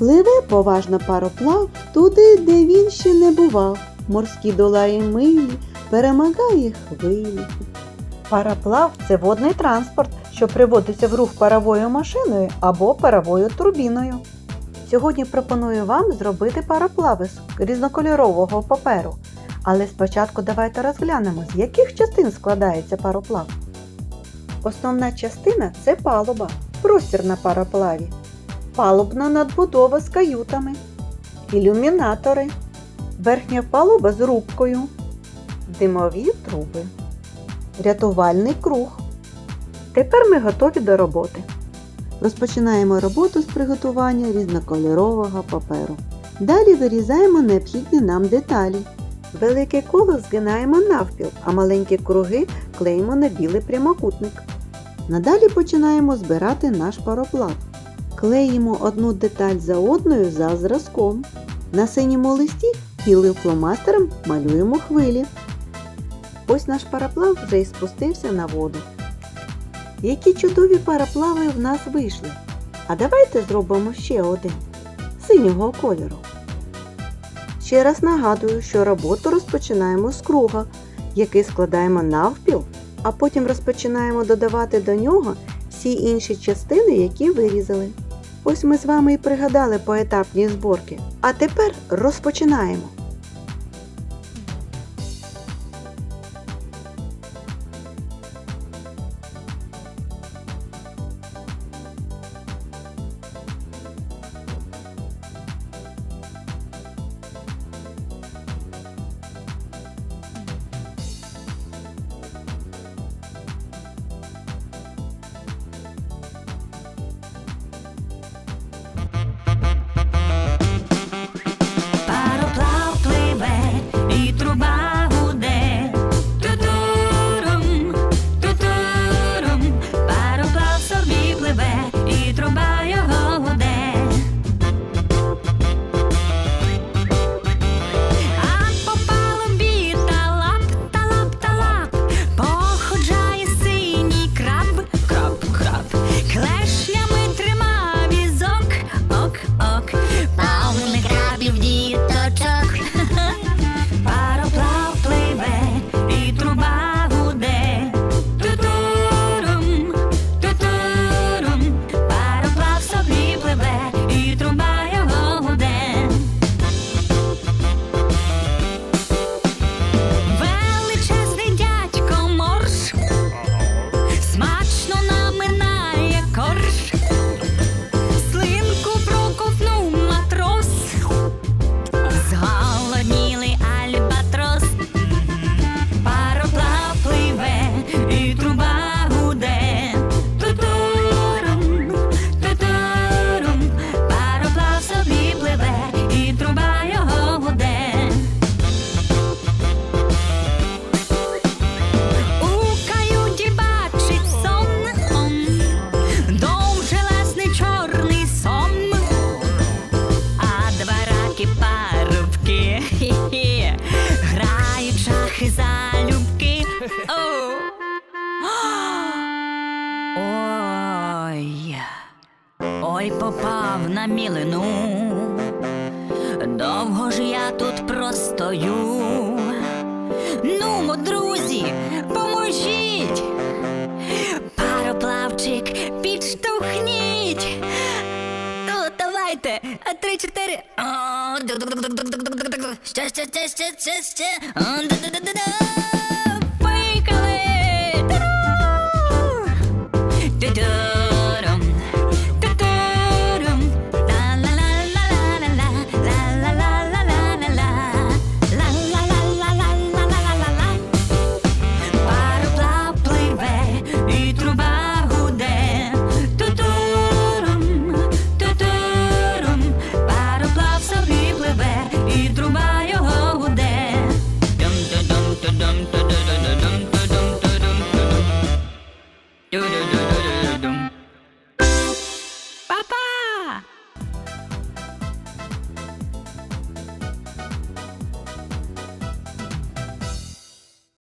Пливе поважно пароплав туди, де він ще не бував. Морські долає милі, перемагає хвилі. Пароплав це водний транспорт, що приводиться в рух паровою машиною або паровою турбіною. Сьогодні пропоную вам зробити пароплави з різнокольорового паперу. Але спочатку давайте розглянемо, з яких частин складається пароплав. Основна частина це палуба, простір на пароплаві, палубна надбудова з каютами, ілюмінатори, верхня палуба з рубкою, димові труби, рятувальний круг. Тепер ми готові до роботи. Розпочинаємо роботу з приготування різнокольорового паперу. Далі вирізаємо необхідні нам деталі. Велике коло згинаємо навпіл, а маленькі круги клеїмо на білий прямокутник. Надалі починаємо збирати наш пароплав. Клеїмо одну деталь за одною за зразком. На синьому листі білим фломастером малюємо хвилі. Ось наш пароплав вже і спустився на воду. Які чудові пароплави в нас вийшли. А давайте зробимо ще один синього кольору. Ще раз нагадую, що роботу розпочинаємо з круга, який складаємо навпіл, а потім розпочинаємо додавати до нього всі інші частини, які вирізали. Ось ми з вами і пригадали поетапні зборки. А тепер розпочинаємо. Ой, ой, попав на мілину. Довго ж я тут простою. Нумо, друзі, поможіть! Пароплавчик, підштовхніть! Ну, давайте! А, Три-чотири. Ще, ще, ще, ще, ще, ще. О.